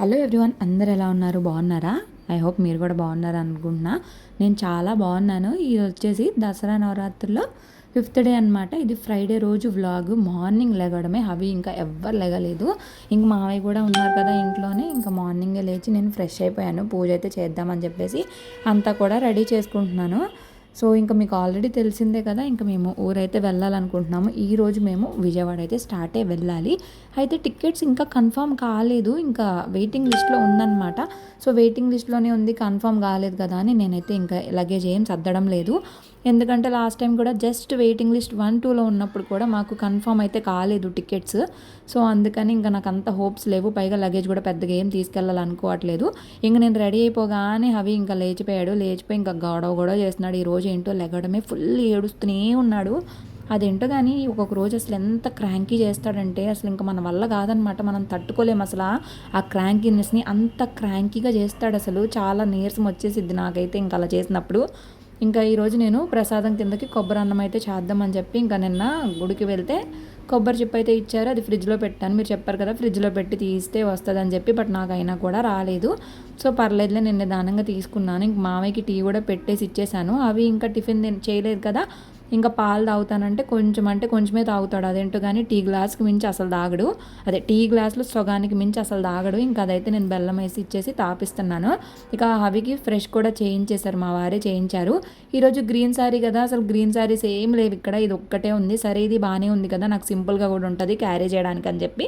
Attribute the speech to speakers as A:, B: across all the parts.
A: Hello everyone అందరు ఎలా ఉన్నారు? బాగున్నారా? ఐ హోప్ మీరు కూడా బాగున్నారు అనుకుంటున్నా. నేను చాలా బాగున్నాను. ఇది వచ్చేసి దసరా నవరాత్రుల్లో ఫిఫ్త్ డే అనమాట ఇది ఫ్రైడే రోజు వ్లాగ్ మార్నింగ్ లెగడమే అవి ఇంకా ఎవ్వరు లెగలేదు ఇంక మావయ్య కూడా ఉన్నారు కదా ఇంట్లోనే. ఇంకా మార్నింగే లేచి నేను ఫ్రెష్ అయిపోయాను. పూజ అయితే చేద్దామని చెప్పేసి అంతా కూడా రెడీ చేసుకుంటున్నాను. సో ఇంకా మీకు ఆల్రెడీ తెలిసిందే కదా ఇంకా మేము ఊరైతే వెళ్ళాలనుకుంటున్నాము. ఈరోజు మేము విజయవాడ అయితే స్టార్ట్ అయ్యి వెళ్ళాలి. అయితే టికెట్స్ ఇంకా కన్ఫర్మ్ కాలేదు. ఇంకా వెయిటింగ్ లిస్ట్లో ఉందన్నమాట. సో వెయిటింగ్ లిస్ట్లోనే ఉంది కన్ఫర్మ్ కాలేదు కదా అని నేనైతే ఇంకా లగేజ్ ఏం సర్దడం లేదు. ఎందుకంటే లాస్ట్ టైం కూడా జస్ట్ వెయిటింగ్ లిస్ట్ వన్ టూలో ఉన్నప్పుడు కూడా మాకు కన్ఫామ్ అయితే కాలేదు టికెట్స్ సో అందుకని ఇంకా నాకు అంత హోప్స్ లేవు. పైగా లగేజ్ కూడా పెద్దగా ఏం తీసుకెళ్ళాలనుకోవట్లేదు ఇంక నేను రెడీ అయిపోగానే అవి ఇంకా లేచిపోయాడు. లేచిపోయి ఇంకా గొడవ కూడా చేస్తున్నాడు. ఈ రోజు ఏంటో లెగడమే ఫుల్ ఏడుస్తూనే ఉన్నాడు. అదేంటో కానీ ఒక్కొక్క రోజు అసలు ఎంత క్రాంకీ చేస్తాడంటే అసలు ఇంకా మన వల్ల కాదనమాట. మనం తట్టుకోలేము అసలు. ఆ క్రాంకీనెస్ని అంత క్రాంకీగా చేస్తాడు అసలు. చాలా నీరసం వచ్చేసిద్ది నాకైతే ఇంకా అలా చేసినప్పుడు. ఇంకా ఈరోజు నేను ప్రసాదం కిందకి కొబ్బరి అన్నం అయితే చేద్దామని చెప్పి ఇంకా నిన్న గుడికి వెళ్తే కొబ్బరి చిప్ అయితే ఇచ్చారు. అది ఫ్రిడ్జ్లో పెట్టాను. మీరు చెప్పారు కదా ఫ్రిడ్జ్లో పెట్టి తీస్తే వస్తుందని చెప్పి బట్ నాకు అయినా కూడా రాలేదు. సో పర్లేదులే నిన్న దానంగా తీసుకున్నాను. ఇంక మామయ్యకి టీ కూడా పెట్టేసి ఇచ్చేసాను. అవి ఇంకా టిఫిన్ చేయలేదు కదా ఇంకా పాలు తాగుతానంటే కొంచెం అంటే కొంచెమే తాగుతాడు. అదేంటో కానీ టీ గ్లాస్కి మించి అసలు తాగడు. అదే టీ గ్లాసులు సగానికి మించి అసలు తాగడు. ఇంకా అదైతే నేను బెల్లం వేసి ఇచ్చేసి తాపిస్తున్నాను. ఇక హవికి ఫ్రెష్ కూడా చేయించేశారు మా వారే చేయించారు. ఈరోజు గ్రీన్ శారీ కదా అసలు గ్రీన్ శారీస్ ఏం లేవు ఇక్కడ. ఇది ఒక్కటే ఉంది. సరే ఇది బాగానే ఉంది కదా నాకు సింపుల్గా కూడా ఉంటుంది క్యారీ చేయడానికి అని చెప్పి.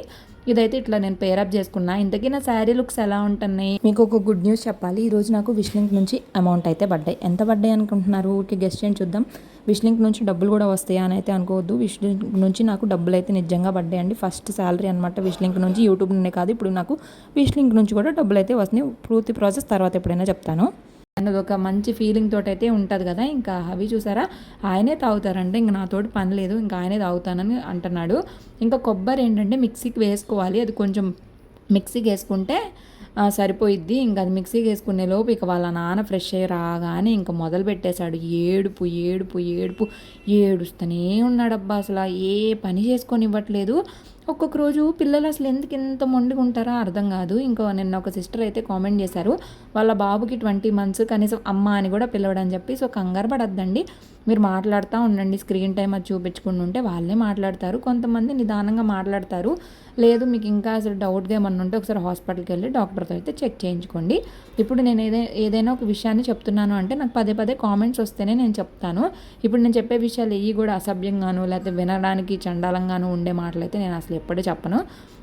A: ఇదైతే ఇట్లా నేను పేరప్ చేసుకున్నా. ఇంతకీ నా శారీ లుక్స్ ఎలా ఉంటున్నాయి? మీకు ఒక గుడ్ న్యూస్ చెప్పాలి. ఈరోజు నాకు విష్లింక్ నుంచి అమౌంట్ అయితే పడ్డాయి. ఎంత పడ్డాయి అనుకుంటున్నారు? ఊరికి గెస్ట్ చేయండి చూద్దాం. విష్లింక్ నుంచి డబ్బులు కూడా వస్తాయా అని అయితే అనుకోవద్దు. విష్లింక్ నుంచి నాకు డబ్బులు అయితే నిజంగా పడ్డాయండి ఫస్ట్ శాలరీ అనమాట విష్లింక్ నుంచి యూట్యూబ్ నుండే కాదు ఇప్పుడు నాకు విష్లింక్ నుంచి కూడా డబ్బులు అయితే వస్తున్నాయి. పూర్తి ప్రాసెస్ తర్వాత ఎప్పుడైనా చెప్తాను. అన్నది ఒక మంచి ఫీలింగ్ తోటి అయితే ఉంటుంది కదా ఇంకా అవి చూసారా? ఆయనే తాగుతారంటే ఇంకా నాతోటి పని లేదు ఇంకా ఆయనే తాగుతానని అంటున్నాడు. ఇంకా కొబ్బరి ఏంటంటే మిక్సీకి వేసుకోవాలి. అది కొంచెం మిక్సీకి వేసుకుంటే సరిపోయిద్ది. ఇంకా అది మిక్సీకి వేసుకునే లోపు ఇక వాళ్ళ నాన్న ఫ్రెష్ అయ్యి రాగానే ఇంకా మొదలు పెట్టేశాడు. ఏడుపు ఏడుపు ఏడుపు ఏడుస్తూనే ఉన్నాడబ్బా అసలు. ఏ పని చేసుకొని ఇవ్వట్లేదు. ఒక్కొక్క రోజు పిల్లలు అసలు ఎందుకు ఇంత మొండిగా ఉంటారో అర్థం కాదు. ఇంకో నిన్న ఒక సిస్టర్ అయితే కామెంట్ చేశారు వాళ్ళ బాబుకి ట్వంటీ మంత్స్ కనీసం అమ్మ అని కూడా పిలవడని చెప్పి సో కంగారు పడద్దండి. మీరు మాట్లాడుతూ ఉండండి స్క్రీన్ టైం అది చూపించుకుంటూ ఉంటే వాళ్ళే మాట్లాడతారు. కొంతమంది నిదానంగా మాట్లాడతారు. లేదు మీకు ఇంకా అసలు డౌట్గా ఏమన్నా ఉంటే ఒకసారి హాస్పిటల్కి వెళ్ళి డాక్టర్తో అయితే చెక్ చేయించుకోండి. ఇప్పుడు నేను ఏదైనా ఏదైనా ఒక విషయాన్ని చెప్తున్నాను అంటే నాకు పదే పదే కామెంట్స్ వస్తేనే నేను చెప్తాను. ఇప్పుడు నేను చెప్పే విషయాలు ఇవి కూడా అసభ్యంగాను లేకపోతే వినడానికి చండాలంగాను ఉండే మాటలైతే నేను అసలు ఎప్పుడూ చెప్పను.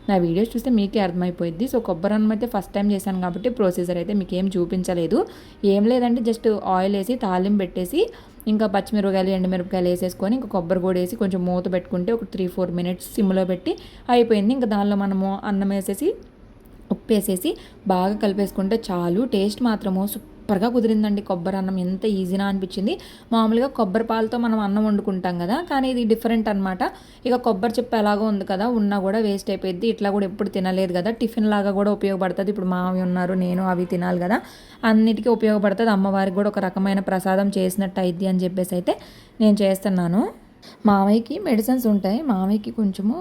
A: నా వీడియోస్ చూస్తే మీకే అర్థమైపోయింది సో కొబ్బరి అన్నం అయితే ఫస్ట్ టైం చేశాను కాబట్టి ప్రొసీజర్ అయితే మీకు ఏం చూపించలేదు. ఏం లేదంటే జస్ట్ ఆయిల్ వేసి తాలింపు పెట్టేసి ఇంకా పచ్చిమిరపకాయలు ఎండుమిరపకాయలు వేసేసుకొని ఇంకా కొబ్బరి కూడా వేసి కొంచెం మూత పెట్టుకుంటే ఒక త్రీ ఫోర్ మినిట్స్ సిమ్లో పెట్టి అయిపోయింది. ఇంకా దానిలో మనము అన్నం వేసేసి ఉప్పేసేసి బాగా కలిపేసుకుంటే చాలు. టేస్ట్ మాత్రము సూపర్గా కుదిరిందండి. కొబ్బరి అన్నం ఎంత ఈజీనా అనిపించింది. మామూలుగా కొబ్బరి పాలతో మనం అన్నం వండుకుంటాం కదా కానీ ఇది డిఫరెంట్ అనమాట ఇక కొబ్బరి చెప్పు ఎలాగో ఉంది కదా ఉన్నా కూడా వేస్ట్ అయిపోయింది ఇట్లా కూడా ఎప్పుడు తినలేదు కదా టిఫిన్ లాగా కూడా ఉపయోగపడుతుంది. ఇప్పుడు మావి ఉన్నారు నేను అవి తినాలి కదా అన్నిటికీ ఉపయోగపడుతుంది. అమ్మవారికి కూడా ఒక రకమైన ప్రసాదం చేసినట్టు అయింది అని చెప్పేసి అయితే నేను చేస్తున్నాను. మామయ్యకి మెడిసిన్స్ ఉంటాయి. మావయ్యకి కొంచెము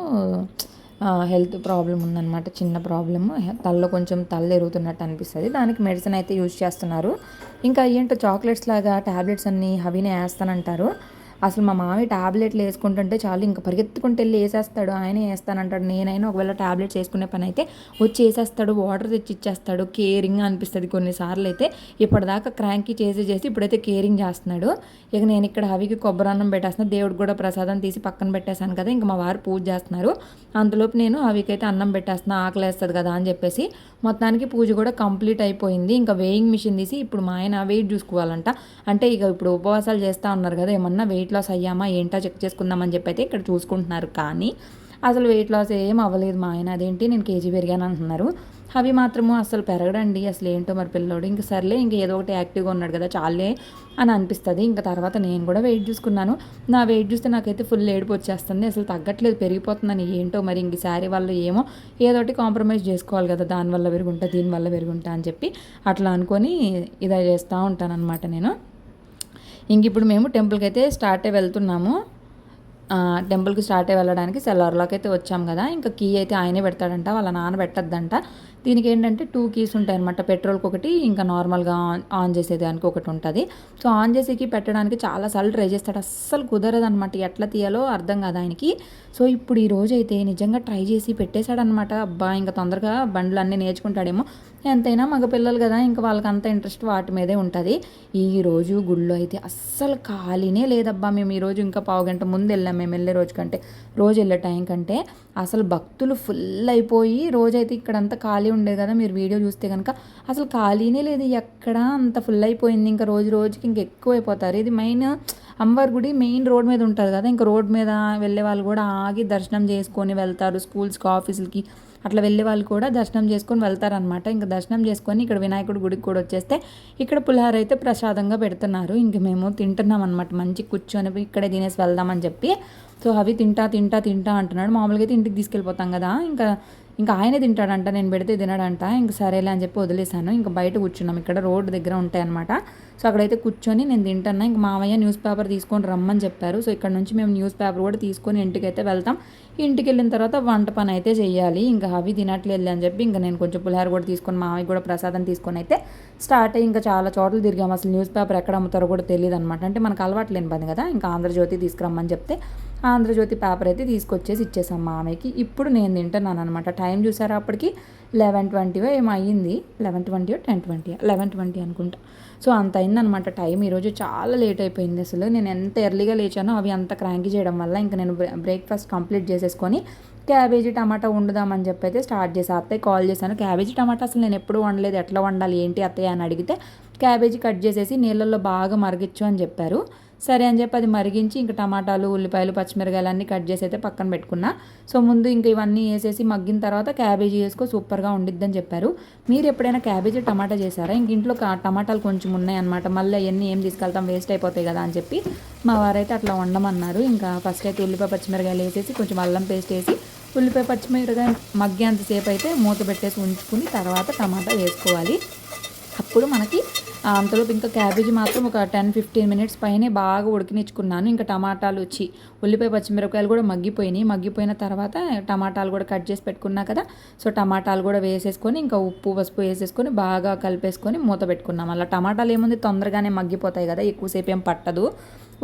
A: హెల్త్ ప్రాబ్లం ఉందన్నమాట చిన్న ప్రాబ్లమ్. తలలో కొంచెం తల్ల ఎరుగుతున్నట్టు అనిపిస్తుంది. దానికి మెడిసిన్ అయితే యూజ్ చేస్తున్నారు. ఇంకా ఏంటో చాక్లెట్స్ లాగా ట్యాబ్లెట్స్ అన్నీ అవినే వేస్తానంటారు. అసలు మా మామయ్య టాబ్లెట్లు వేసుకుంటుంటే చాలు ఇంకా పరిగెత్తుకుంటూ వెళ్ళి వేసేస్తాడు ఆయనే వేస్తానంటాడు. నేనైనా ఒకవేళ టాబ్లెట్స్ వేసుకునే పని అయితే వచ్చి వేసేస్తాడు వాటర్ తెచ్చి ఇచ్చేస్తాడు. కేరింగ్ అనిపిస్తుంది కొన్నిసార్లు అయితే. ఇప్పటిదాకా క్రాంకీ చేసి చేసి ఇప్పుడైతే కేరింగ్ చేస్తున్నాడు. ఇక నేను ఇక్కడ హవికి కొబ్బరన్నం పెట్టేస్తున్నా. దేవుడికి కూడా ప్రసాదం తీసి పక్కన పెట్టేశాను కదా ఇంకా మా వారు పూజ చేస్తున్నారు. అంతలోపు నేను హవికైతే అన్నం పెట్టేస్తున్నా ఆకలి వేస్తుంది కదా అని చెప్పేసి. మొత్తానికి పూజ కూడా కంప్లీట్ అయిపోయింది. ఇంకా వెయింగ్ మిషన్ తీసి ఇప్పుడు మా ఆయన వెయిట్ చూసుకోవాలంట. అంటే ఇక ఇప్పుడు ఉపవాసాలు చేస్తూ ఉన్నారు కదా ఏమన్నా వెయిట్ లాస్ అయ్యామా ఏంటో చెక్ చేసుకుందామని చెప్పి అయితే ఇక్కడ చూసుకుంటున్నారు. కానీ అసలు వెయిట్ లాస్ ఏం అవ్వలేదు మా ఆయన. అదేంటి నేను కేజీ పెరిగాను అంటున్నారు. అవి మాత్రము అసలు పెరగడండి అసలు ఏంటో మరి పిల్లోడు. ఇంక సర్లే ఇంక ఏదో ఒకటి యాక్టివ్గా ఉన్నాడు కదా చాలే అని అనిపిస్తుంది. ఇంకా తర్వాత నేను కూడా వెయిట్ చూసుకున్నాను. నా వెయిట్ చూస్తే నాకైతే ఫుల్ ఏడుపు వచ్చేస్తుంది. అసలు తగ్గట్లేదు పెరిగిపోతుందని ఏంటో మరి ఇంక శారీ వల్ల ఏమో ఏదోటి కాంప్రమైజ్ చేసుకోవాలి కదా దానివల్ల పెరుగుంటా దీనివల్ల పెరుగుంటా అని చెప్పి అట్లా అనుకొని ఇదే చేస్తూ ఉంటాను అనమాట నేను. ఇంక ఇప్పుడు మేము టెంపుల్కి అయితే స్టార్ట్ అయి వెళ్తున్నాము టెంపుల్కి స్టార్ట్ అయ్యి వెళ్ళడానికి సెల్లార్లోకి అయితే వచ్చాం కదా. ఇంకా కీ అయితే ఆయనే పెడతాడంట వాళ్ళ నాన్న పెట్టద్దంట. దీనికి ఏంటంటే టూ కీస్ ఉంటాయి అనమాట పెట్రోల్కి ఒకటి ఇంకా నార్మల్గా ఆన్ ఆన్ చేసేదానికి ఒకటి ఉంటుంది సో ఆన్ చేసేకి పెట్టడానికి చాలాసార్లు ట్రై చేస్తాడు. అస్సలు కుదరదు అనమాట ఎట్లా తీయాలో అర్థం కాదు ఆయనకి. సో ఇప్పుడు ఈ రోజు అయితే నిజంగా ట్రై చేసి పెట్టేశాడనమాట అబ్బా ఇంకా తొందరగా బండ్లు అన్నీ నేర్చుకుంటాడేమో. ఎంతైనా మగ పిల్లలు కదా ఇంకా వాళ్ళకి అంత ఇంట్రెస్ట్ వాటి మీదే ఉంటుంది. ఈ రోజు గుళ్ళో అయితే అస్సలు ఖాళీనే లేదబ్బా. మేము ఈరోజు ఇంకా పావు గంట ముందు వెళ్ళాం మేము వెళ్ళే రోజు కంటే రోజు వెళ్ళే టైం కంటే. అసలు భక్తులు ఫుల్ అయిపోయి రోజైతే ఇక్కడంతా ఖాళీ ఉండేది కదా మీరు వీడియో చూస్తే కనుక అసలు ఖాళీనే లేదు ఎక్కడ అంత ఫుల్ అయిపోయింది. ఇంకా రోజు రోజుకి ఇంక ఎక్కువ అయిపోతారు ఇది మెయిన్ అమ్మవారి గుడి మెయిన్ రోడ్ మీద ఉంటుంది కదా ఇంకా రోడ్ మీద వెళ్ళే వాళ్ళు కూడా ఆగి దర్శనం చేసుకొని వెళ్తారు స్కూల్స్కి ఆఫీసులకి. అట్లా వెళ్ళే వాళ్ళు కూడా దర్శనం చేసుకొని వెళ్తారనమాట ఇంకా దర్శనం చేసుకొని ఇక్కడ వినాయకుడి గుడికి కూడా వచ్చేస్తే ఇక్కడ పులిహార అయితే ప్రసాదంగా పెడుతున్నారు. ఇంక మేము తింటున్నాం అనమాట మంచి కూర్చొని ఇక్కడే తినేసి వెళ్దామని చెప్పి. సో అవి తింటా తింటా తింటా అంటున్నాడు. మామూలుగా అయితే ఇంటికి తీసుకెళ్ళిపోతాం కదా. ఇంకా ఇంకా ఆయనే తింటాడంట. నేను పెడితే తినడంట. ఇంక సరేలే అని చెప్పి వదిలేశాను. ఇంకా బయట కూర్చున్నాం. ఇక్కడ రోడ్డు దగ్గర ఉంటాయన్నమాట. సో అక్కడైతే కూర్చొని నేను తింటున్నా. ఇంకా మామయ్య న్యూస్ పేపర్ తీసుకొని రమ్మని చెప్పారు. సో ఇక్కడ నుంచి మేము న్యూస్ పేపర్ కూడా తీసుకొని ఇంటికి అయితే వెళ్తాం. ఇంటికి వెళ్ళిన తర్వాత వంట పని అయితే చేయాలి ఇంకా అవి తినట్లేదు అని చెప్పి ఇంకా నేను కొంచెం పులిహార కూడా తీసుకొని మామయ్య కూడా ప్రసాదం తీసుకొని అయితే స్టార్ట్ అయ్యి ఇంకా చాలా చోట్ల తిరిగాము అసలు న్యూస్ పేపర్ ఎక్కడ అమ్ముతారో కూడా తెలియదు అనమాట అంటే మనకు అలవాటు లేని పని కదా. ఇంకా ఆంధ్రజ్యోతి తీసుకురమ్మని చెప్తే ఆంధ్రజ్యోతి పేపర్ అయితే తీసుకొచ్చేసి ఇచ్చేసాం మామయ్యకి. ఇప్పుడు నేను తింటున్నాను అనమాట టైం చూసారా అప్పటికి? లెవెన్ ట్వంటీ ఏమో అయ్యింది. Eleven twenty ten twenty eleven twenty అనుకుంటా. సో అంత అయిందనమాట టైం. ఈరోజు చాలా లేట్ అయిపోయింది అసలు. నేను ఎంత ఎర్లీగా లేచానో అవి అంత క్రాంకి చేయడం వల్ల ఇంకా నేను బ్రేక్ఫాస్ట్ కంప్లీట్ చేసేసుకొని క్యాబేజీ టమాటా వండుదామని చెప్పి అయితే స్టార్ట్ చేశాను అత్తయ్య కాల్ చేశాను క్యాబేజీ టమాటా అసలు నేను ఎప్పుడు వండలేదు ఎట్లా వండాలి ఏంటి అత్తయ్య? అని అడిగితే క్యాబేజీ కట్ చేసేసి నీళ్ళల్లో బాగా మరిగించు అని చెప్పారు. సరే అని చెప్పి అది మరిగించి ఇంకా టమాటాలు ఉల్లిపాయలు పచ్చిమిరకాయలు అన్నీ కట్ చేసి అయితే పక్కన పెట్టుకున్నా. సో ముందు ఇంకా ఇవన్నీ వేసేసి మగ్గిన తర్వాత క్యాబేజీ వేసుకో సూపర్గా ఉండిద్దని చెప్పారు. మీరు ఎప్పుడైనా క్యాబేజీ టమాటా చేశారా? ఇంక ఇంట్లో టమాటాలు కొంచెం ఉన్నాయన్నమాట. మళ్ళీ అవన్నీ ఏం తీసుకెళ్తాం వేస్ట్ అయిపోతాయి కదా అని చెప్పి మా వారైతే అట్లా వండమన్నారు. ఇంకా ఫస్ట్ అయితే ఉల్లిపాయ పచ్చిమిరకాయలు వేసేసి కొంచెం అల్లం పేస్ట్ వేసి ఉల్లిపాయ పచ్చిమిరకాయ మగ్గేంతసేపు అయితే మూత పెట్టేసి ఉంచుకుని తర్వాత టమాటా వేసుకోవాలి. అప్పుడు మనకి అంతలోపు ఇంకా క్యాబేజీ మాత్రం ఒక టెన్ ఫిఫ్టీన్ మినిట్స్ పైనే బాగా ఉడికినిచ్చుకున్నాను. ఇంకా టమాటాలు వచ్చి ఉల్లిపాయ పచ్చిమిరపకాయలు కూడా మగ్గిపోయినాయి. మగ్గిపోయిన తర్వాత టమాటాలు కూడా కట్ చేసి పెట్టుకున్నా కదా సో టమాటాలు కూడా వేసేసుకొని ఇంకా ఉప్పు పసుపు వేసేసుకొని బాగా కలిపేసుకొని మూత పెట్టుకున్నాం. అలా టమాటాలు ఏముంది తొందరగానే మగ్గిపోతాయి కదా ఎక్కువసేపు ఏం పట్టదు.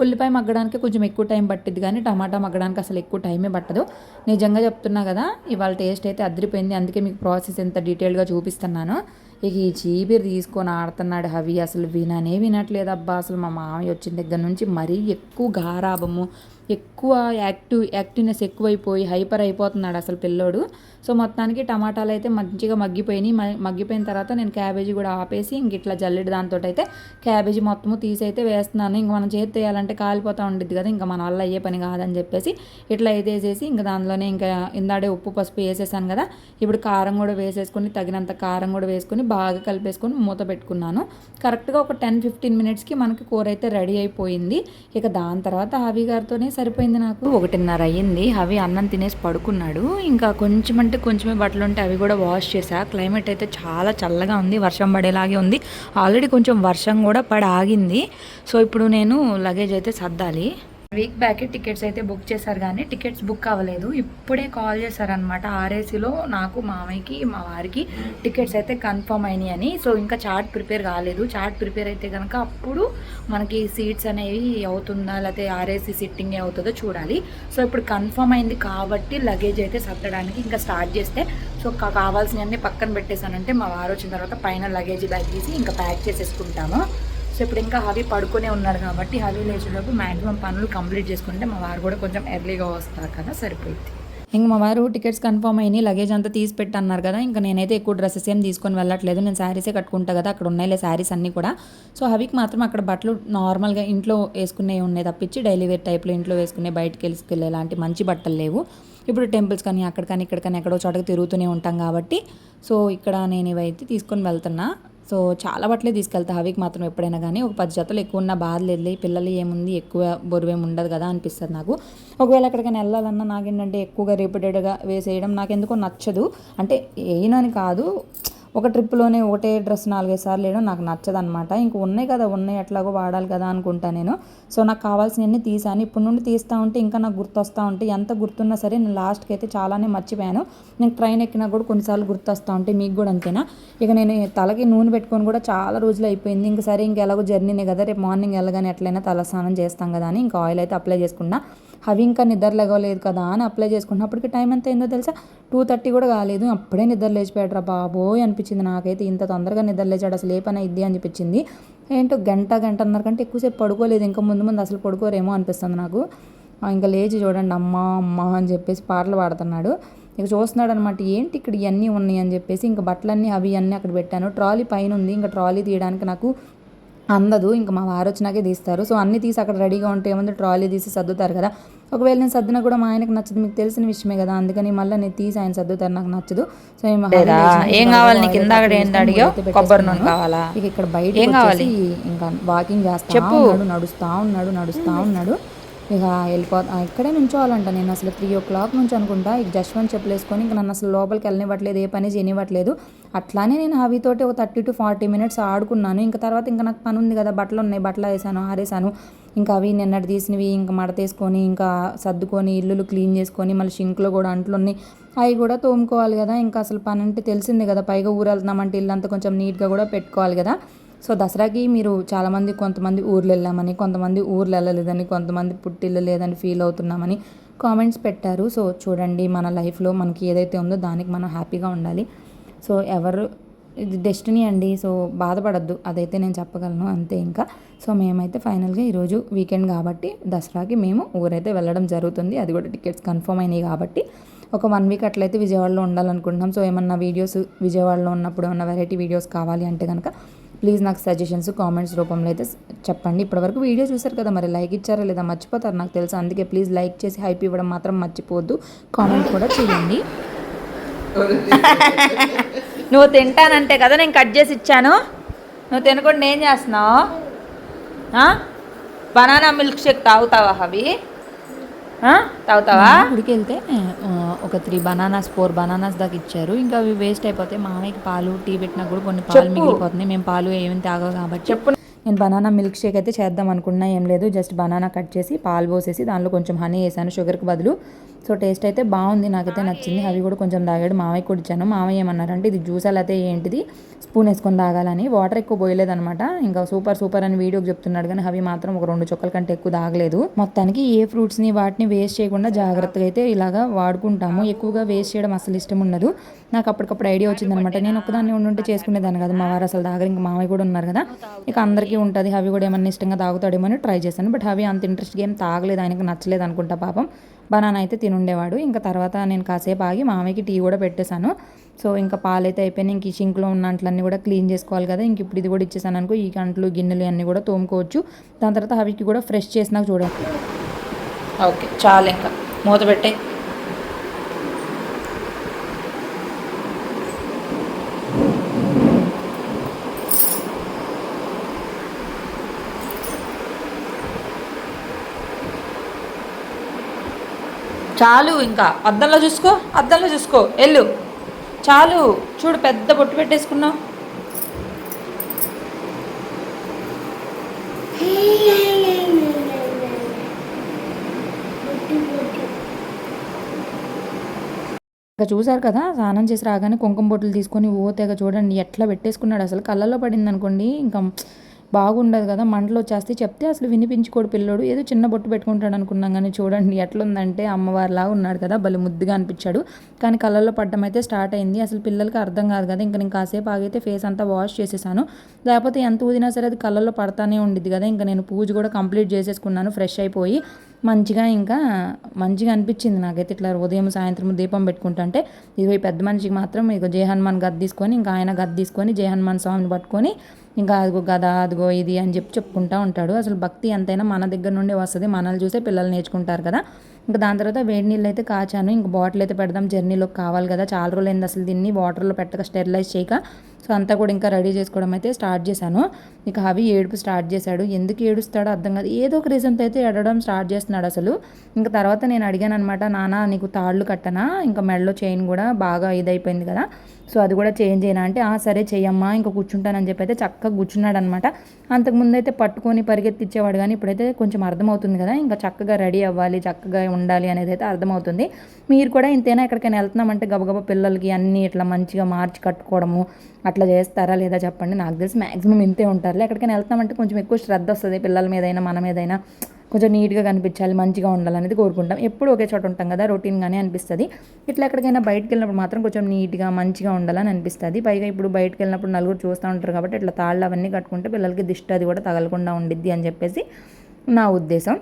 A: ఉల్లిపాయ మగ్గడానికి కొంచెం ఎక్కువ టైం పట్టింది కానీ టమాటా మగ్గడానికి అసలు ఎక్కువ టైమే పట్టదు. నిజంగా చెప్తున్నా కదా ఇవాళ టేస్ట్ అయితే అదిరిపోయింది. అందుకే మీకు ప్రాసెస్ ఎంత డీటెయిల్గా చూపిస్తున్నాను. ఇక ఈ చీపిరి తీసుకొని ఆడుతున్నాడు హవి. అసలు విననే వినట్లేదు అబ్బా. అసలు మా మామయ్య వచ్చిన దగ్గర నుంచి మరీ ఎక్కువ గారాభము ఎక్కువ యాక్టివ్ యాక్టివ్నెస్ ఎక్కువైపోయి హైపర్ అయిపోతున్నాడు అసలు పిల్లోడు. సో మొత్తానికి టమాటాలు అయితే మంచిగా మగ్గిపోయినాయి. మగ్గిపోయిన తర్వాత నేను క్యాబేజీ కూడా ఆపేసి ఇంక ఇట్లా జల్లెడు దాంతో అయితే క్యాబేజీ మొత్తము తీసి అయితే వేస్తున్నాను. ఇంక మనం చేతి వేయాలంటే కాలిపోతూ ఉండిద్ది కదా. ఇంకా మన వల్ల అయ్యే పని కాదని చెప్పేసి ఇట్లా అయితే వేసేసి ఇంకా దానిలోనే ఇంకా ఇందాడే ఉప్పు పసుపు వేసేసాను కదా. ఇప్పుడు కారం కూడా వేసేసుకొని తగినంత కారం కూడా వేసుకొని బాగా కలిపేసుకొని మూత పెట్టుకున్నాను. కరెక్ట్గా ఒక టెన్ ఫిఫ్టీన్ మినిట్స్కి మనకి కూర అయితే రెడీ అయిపోయింది. ఇక దాని తర్వాత హవి గారితోనే సరిపోయింది నాకు. ఒకటిన్నర అయ్యింది. హవి అన్నం తినేసి పడుకున్నాడు. ఇంకా కొంచెం అంటే కొంచెమే బట్టలు ఉంటే అవి కూడా వాష్ చేసా. క్లైమేట్ అయితే చాలా చల్లగా ఉంది. వర్షం పడేలాగే ఉంది. ఆల్రెడీ కొంచెం వర్షం కూడా పడి ఆగింది సో ఇప్పుడు నేను లగేజ్ అయితే సర్దాలి. వీక్ బ్యాక్ టికెట్స్ అయితే బుక్ చేశారు కానీ టికెట్స్ బుక్ అవ్వలేదు. ఇప్పుడే కాల్ చేశారనమాట ఆర్ఏసీలో నాకు మామయ్యకి మా వారికి టికెట్స్ అయితే కన్ఫర్మ్ అయినాయి అని. సో ఇంకా చార్ట్ ప్రిపేర్ కాలేదు. చార్ట్ ప్రిపేర్ అయితే కనుక అప్పుడు మనకి సీట్స్ అనేవి అవుతుందా లేకపోతే ఆర్ఏసీ సిట్టింగ్ అవుతుందో చూడాలి. సో ఇప్పుడు కన్ఫర్మ్ అయింది కాబట్టి లగేజ్ అయితే సర్దడానికి ఇంకా స్టార్ట్ చేస్తే సో కావాల్సినవన్నీ పక్కన పెట్టేశానంటే మా వారు వచ్చిన తర్వాత పైన లగేజ్ బ్యాగ్ తీసి ఇంకా ప్యాక్ చేసేసుకుంటాము. సో ఇప్పుడు ఇంకా హవి పడుకునే ఉన్నాడు కాబట్టి హవి లేచేటప్పుడు మ్యాక్సిమం పనులు కంప్లీట్ చేసుకుంటే మా వారు కూడా కొంచెం ఎర్లీగా వస్తారు కదా సరిపోయింది. ఇంక మా వారు టికెట్స్ కన్ఫర్మ్ అయినాయి లగేజ్ అంతా తీసి పెట్టన్నారు కదా ఇంకా నేనైతే ఎక్కువ డ్రెస్సెస్ ఏం తీసుకొని వెళ్ళట్లేదు నేను శారీసే కట్టుకుంటా కదా అక్కడ ఉన్నాయిలే శారీస్ అన్నీ కూడా. సో హవికి మాత్రం అక్కడ బట్టలు నార్మల్గా ఇంట్లో వేసుకునే ఉన్నాయి తప్పించి డైలీ వేర్ టైప్లో ఇంట్లో వేసుకునే బయటకి వెళ్ళి ఇలాంటి మంచి బట్టలు లేవు. ఇప్పుడు టెంపుల్స్ కానీ అక్కడ కానీ ఇక్కడ కానీ ఎక్కడో చోటకి తిరుగుతూనే ఉంటాం కాబట్టి సో ఇక్కడ నేను ఇవైతే తీసుకొని వెళ్తున్నా. సో చాలా బట్టలే తీసుకెళ్తా హవికి మాత్రం ఎప్పుడైనా కానీ ఒక పది జతలు ఎక్కువ ఉన్న బాధ లేదు పిల్లలు ఏముంది ఎక్కువ బొరువేం ఉండదు కదా అనిపిస్తుంది నాకు. ఒకవేళ ఎక్కడికైనా వెళ్ళాలన్నా నాకేంటంటే ఎక్కువగా రిపీటెడ్గా వేసేయడం నాకు ఎందుకో నచ్చదు. అంటే ఏనని కాదు. ఒక ట్రిప్లోనే ఒకటే డ్రెస్ నాలుగైదు సార్లు వేయడం నాకు నచ్చదనమాట ఇంక ఉన్నాయి కదా ఉన్నాయి ఎట్లాగో వాడాలి కదా అనుకుంటా నేను. సో నాకు కావాల్సినవన్నీ తీసాను. ఇప్పటి నుండి తీస్తూ ఉంటే ఇంకా నాకు గుర్తొస్తూ ఉంటే ఎంత గుర్తున్నా సరే నేను లాస్ట్కి అయితే చాలానే మర్చిపోయాను. నేను ట్రైన్ ఎక్కినా కూడా కొన్నిసార్లు గుర్తొస్తూ ఉంటే మీకు కూడా అంతేనా? ఇక నేను తలకి నూనె పెట్టుకొని కూడా చాలా రోజులు అయిపోయింది. ఇంక సరే ఇంక ఎలాగో జర్నీనే కదా రేపు మార్నింగ్ వెళ్ళగానే ఎట్లయినా తల స్నానం చేస్తాం కదా అని ఇంకా ఆయిల్ అయితే అప్లై చేసుకున్నా. అవి ఇంకా నిద్ర లేవలేదు కదా అని అప్లై చేసుకున్నప్పటికి టైం ఎంత అయిందో తెలుసా? టూ థర్టీ కూడా కాలేదు. అప్పుడే నిద్ర లేచిపోయాడు బాబోయ్ అనిపించింది నాకైతే. ఇంత తొందరగా నిద్ర లేచాడు. అసలు ఏ పని ఇద్ది అనిపించింది. ఏంటో గంట గంటన్నర కంటే ఎక్కువసేపు పడుకోలేదు. ఇంకా ముందు ముందు అసలు పడుకోరేమో అనిపిస్తుంది నాకు. ఇంకా లేచి చూడండి. అమ్మ అమ్మ అని చెప్పేసి పాటలు పాడుతున్నాడు. ఇక చూస్తున్నాడు అనమాట ఏంటి ఇక్కడ ఇవన్నీ ఉన్నాయి అని చెప్పేసి. ఇంకా బట్టలన్నీ అవి అన్నీ అక్కడ పెట్టాను. ట్రాలీ పైన ఉంది. ఇంకా ట్రాలీ తీయడానికి నాకు అందదు. ఇంకా మా వారు వచ్చినాకే తీస్తారు. సో అన్ని తీసి అక్కడ రెడీగా ఉంటే ఏముంది? ట్రాలీ తీసి సర్దుతారు కదా. ఒకవేళ నేను సర్దినా కూడా మా ఆయనకు నచ్చదు. మీకు తెలిసిన విషయమే కదా. అందుకని మళ్ళీ నేను తీసి ఆయన సర్దుతారు. నాకు నచ్చదు. సో ఏం
B: కావాలి నీకు? అడిగావు? కొబ్బరి నూనె కావాలా?
A: ఇక ఇక్కడ బయట
B: ఏం కావాలి?
A: ఇంకా వాకింగ్ చేస్తా. ఉన్నాడు నడుస్తా ఉన్నాడు నడుస్తా ఉన్నాడు. ఇక వెళ్ళిపోతా ఇక్కడే నుంచోవాలంట. నేను అసలు త్రీ ఓ క్లాక్ నుంచి అనుకుంటా. ఇక జస్వంత్ చెప్పులు వేసుకొని ఇంక నన్ను అసలు లోపలికి వెళ్ళనివ్వట్లేదు ఏ పని చేయనివ్వట్లేదు. అట్లానే నేను హవితోటి ఒక థర్టీ టు ఫార్టీ మినిట్స్ ఆడుకున్నాను. ఇంకా తర్వాత ఇంకా నాకు పని ఉంది కదా బట్టలు ఉన్నాయి. బట్టలు వేసాను ఆరేసాను. ఇంకా అవి నిన్నటి తీసినవి ఇంకా మడతేసుకొని ఇంకా సర్దుకొని ఇల్లులు క్లీన్ చేసుకొని మళ్ళీ షింక్లో కూడా అంట్లు ఉన్నాయి. అవి కూడా తోముకోవాలి కదా. ఇంకా అసలు పని అంటే తెలిసిందే కదా. పైగా ఊరు వెళ్తున్నామంటే ఇల్లంతా కొంచెం నీట్గా కూడా పెట్టుకోవాలి కదా. సో దసరాకి మీరు చాలామంది కొంతమంది ఊర్లు వెళ్ళామని కొంతమంది ఊర్లు వెళ్ళలేదని కొంతమంది పుట్టిల్లు లేదని ఫీల్ అవుతున్నామని కామెంట్స్ పెట్టారు. సో చూడండి మన లైఫ్లో మనకి ఏదైతే ఉందో దానికి మనం హ్యాపీగా ఉండాలి. సో ఎవరు ఇది డెస్టినీ అండి సో బాధపడద్దు అదైతే నేను చెప్పగలను అంతే ఇంకా. సో మేమైతే ఫైనల్గా ఈరోజు వీకెండ్ కాబట్టి దసరాకి మేము ఊరైతే వెళ్ళడం జరుగుతుంది. అది కూడా టికెట్స్ కన్ఫర్మ్ అయినాయి కాబట్టి. ఒక వన్ వీక్ అట్లయితే విజయవాడలో ఉండాలనుకుంటున్నాం. సో ఏమన్నా వీడియోస్ విజయవాడలో ఉన్నప్పుడు ఏమన్నా వెరైటీ వీడియోస్ కావాలి అంటే కనుక ప్లీజ్ నాకు సజెషన్స్ కామెంట్స్ రూపంలో అయితే చెప్పండి. ఇప్పటివరకు వీడియో చూసారు కదా మరి లైక్ ఇచ్చారా లేదా మర్చిపోతారు నాకు తెలుసు. అందుకే ప్లీజ్ లైక్ చేసి హైప్ ఇవ్వడం మాత్రం మర్చిపోవద్దు. కామెంట్ కూడా చేయండి.
B: నువ్వు తింటానంటే కదా నేను కట్ చేసి ఇచ్చాను. నువ్వు తినకుండా ఏం చేస్తున్నావు? బనానా మిల్క్ షేక్ తాగుతావా అవి తాగుతావా?
A: గుడికి వెళ్తే ఒక త్రీ బనానాస్ ఫోర్ బనానాస్ దాకా ఇచ్చారు. ఇంకా అవి వేస్ట్ అయిపోతాయి మామయ్యకి పాలు టీ పెట్టినా కూడా కొన్ని పాలు. మిగిలిపోతున్నాయి. మేము పాలు ఏమి తాగవు కాబట్టి
B: చెప్పు.
A: నేను బనానా మిల్క్ షేక్ అయితే చేద్దాం అనుకున్నా ఏం లేదు. జస్ట్ బనానా కట్ చేసి పాలు పోసేసి దానిలో కొంచెం హనీ వేసాను. షుగర్కి బదులు సో టేస్ట్ అయితే బాగుంది నాకైతే నచ్చింది. అవి కూడా కొంచెం తాగాడు. మామయ్య కూడా ఇచ్చాను. మామయ్య ఏమన్నారంటే ఇది జ్యూస్ అలా అయితే ఏంటిది? స్పూన్ వేసుకొని తాగాలని. వాటర్ ఎక్కువ పోయలేదనమాట ఇంకా సూపర్ సూపర్ అని వీడియోకి చెప్తున్నాడు కానీ అవి మాత్రం ఒక రెండు చుక్కల కంటే ఎక్కువ తాగలేదు. మొత్తానికి ఏ ఫ్రూట్స్ని వాటిని వేస్ట్ చేయకుండా జాగ్రత్తగా అయితే ఇలాగా వాడుకుంటాము. ఎక్కువగా వేస్ట్ చేయడం అసలు ఇష్టం ఉండదు. నాకు అప్పటికప్పుడు ఐడియా వచ్చిందనమాట నేను ఒకదాన్ని ఉండుంటే చేసుకునేదాన్ని కదా. మా వారు అసలు తాగరు. ఇంకా మామయ్య కూడా ఉన్నారు కదా. ఇక అందరికీ ఉంటుంది. హవి కూడా ఏమన్నా ఇష్టంగా తాగుతాడేమో అని ట్రై చేశాను. బట్ హవి అంత ఇంట్రెస్ట్గా ఏం తాగలేదు. ఆయనకు నచ్చలేదు అనుకుంటా పాపం. బనానా అయితే తినుండేవాడు. ఇంకా తర్వాత నేను కాసేపు ఆగి మామయ్యకి టీ కూడా పెట్టేశాను. సో ఇంకా పాలైతే అయిపోయినాయి ఇంక ఈ సింక్లో ఉన్న అంట్లన్నీ కూడా క్లీన్ చేసుకోవాలి కదా. ఇంక ఇప్పుడు ఇది కూడా ఇచ్చేసాను అనుకో ఈ అంట్లు గిన్నెలు అన్నీ కూడా తోముకోవచ్చు. దాని తర్వాత అవికి కూడా ఫ్రెష్ చేసినాక చూడండి
B: ఓకే చాలు ఇంకా. మూత పెట్టే. చాలు ఇంకా. అద్దంలో చూసుకో అద్దంలో చూసుకో. వెళ్ళు. చాలు. చూడు పెద్ద బొట్టు పెట్టేసుకున్నావు.
A: ఇక చూసారు కదా స్నానం చేసి రాగానే కుంకుమ బొట్టులు తీసుకొని ఓ తెగ చూడండి ఎట్లా పెట్టేసుకున్నాడు. అసలు కళ్ళలో పడింది అనుకోండి ఇంకా బాగుండదు కదా మంటలు వచ్చేస్తే చెప్తే అసలు వినిపించుకోడు పిల్లోడు. ఏదో చిన్న బొట్టు పెట్టుకుంటాడు అనుకున్నాం కానీ చూడండి ఎట్లుందంటే అమ్మవారిలా ఉన్నాడు కదా భలే ముద్దుగా అనిపించాడు. కానీ కళ్ళల్లో పడ్డం అయితే స్టార్ట్ అయింది. అసలు పిల్లలకి అర్థం కాదు కదా ఇంకా నేను కాసేపు ఆగితే ఫేస్ అంతా వాష్ చేసేసాను. లేకపోతే ఎంత ఊదినా సరే అది కళ్ళల్లో పడతానే ఉండిద్ది కదా ఇంకా నేను పూజ కూడా కంప్లీట్ చేసేసుకున్నాను ఫ్రెష్ అయిపోయి. మంచిగా ఇంకా మంచిగా అనిపించింది నాకైతే ఇట్లా ఉదయం సాయంత్రం దీపం పెట్టుకుంటుంటే ఇదిగో ఈ పెద్ద మనిషికి మాత్రం ఇక జయ హనుమాన్ గది తీసుకొని ఇంకా ఆయన గది తీసుకొని జయ హనుమాన్ స్వామిని పట్టుకొని ఇంకా అదిగో గద అదిగో ఇది అని చెప్పి చెప్పుకుంటా ఉంటాడు. అసలు భక్తి ఎంతైనా మన దగ్గర నుండి వస్తుంది. మనల్ని చూసే పిల్లలు నేర్చుకుంటారు కదా. ఇంకా దాని తర్వాత వేడి నీళ్ళు అయితే కాచాను. ఇంక బాటిల్ అయితే పెడదాం. జర్నీలోకి కావాలి కదా. చాలా రోజులు అయింది అసలు దీన్ని. వాటర్లో పెట్టక స్టెరిలైజ్ చేయక సో అంతా కూడా ఇంకా రెడీ చేసుకోవడం అయితే స్టార్ట్ చేశాను. ఇక హవి ఏడుపు స్టార్ట్ చేశాడు. ఎందుకు ఏడుస్తాడో అర్థం కాదు. ఏదో ఒక రీజన్తో అయితే ఏడవడం స్టార్ట్ చేస్తున్నాడు అసలు. ఇంకా తర్వాత నేను అడిగాను అనమాట నాన్న నీకు తాళ్ళు కట్టనా? ఇంకా మెడలో చైన్ కూడా బాగా ఇదైపోయింది కదా. సో అది కూడా చేంజ్ అయినా అంటే "ఆ, సరే చెయ్యమ్మా ఇంకా కూర్చుంటానని చెప్పి అయితే చక్కగా కూర్చున్నాడు అనమాట అంతకుముందు అయితే పట్టుకొని పరిగెత్తిచ్చేవాడు కానీ ఇప్పుడైతే కొంచెం అర్థమవుతుంది కదా. ఇంకా చక్కగా రెడీ అవ్వాలి చక్కగా ఉండాలి అనేది అయితే అర్థమవుతుంది. మీరు కూడా ఇంతేనా ఎక్కడికైనా వెళ్తున్నామంటే గబగబా పిల్లలకి అన్నీ ఇట్లా మంచిగా మార్చి కట్టుకోవడము అట్లా చేస్తారా లేదా చెప్పండి. నాకు తెలిసి మ్యాక్సిమం ఇంతే ఉంటారులే. ఎక్కడికైనా వెళ్తామంటే కొంచెం ఎక్కువ శ్రద్ధ వస్తుంది. పిల్లల మీదైనా మన మీదైనా కొంచెం నీట్గా కనిపించాలి మంచిగా ఉండాలనేది కోరుకుంటాం. ఎప్పుడు ఒకే చోట ఉంటాం కదా రొటీన్గానే అనిపిస్తుంది. ఇట్లా ఎక్కడికైనా బయటకు వెళ్ళినప్పుడు మాత్రం కొంచెం నీట్గా మంచిగా ఉండాలని అనిపిస్తుంది. పైగా ఇప్పుడు బయటకు వెళ్ళినప్పుడు నలుగురు చూస్తూ ఉంటారు కాబట్టి ఇట్లా తాళ్ళు అవన్నీ కట్టుకుంటే పిల్లలకి దిష్టి అది కూడా తగలకుండా ఉండిద్ది అని చెప్పేసి నా ఉద్దేశం.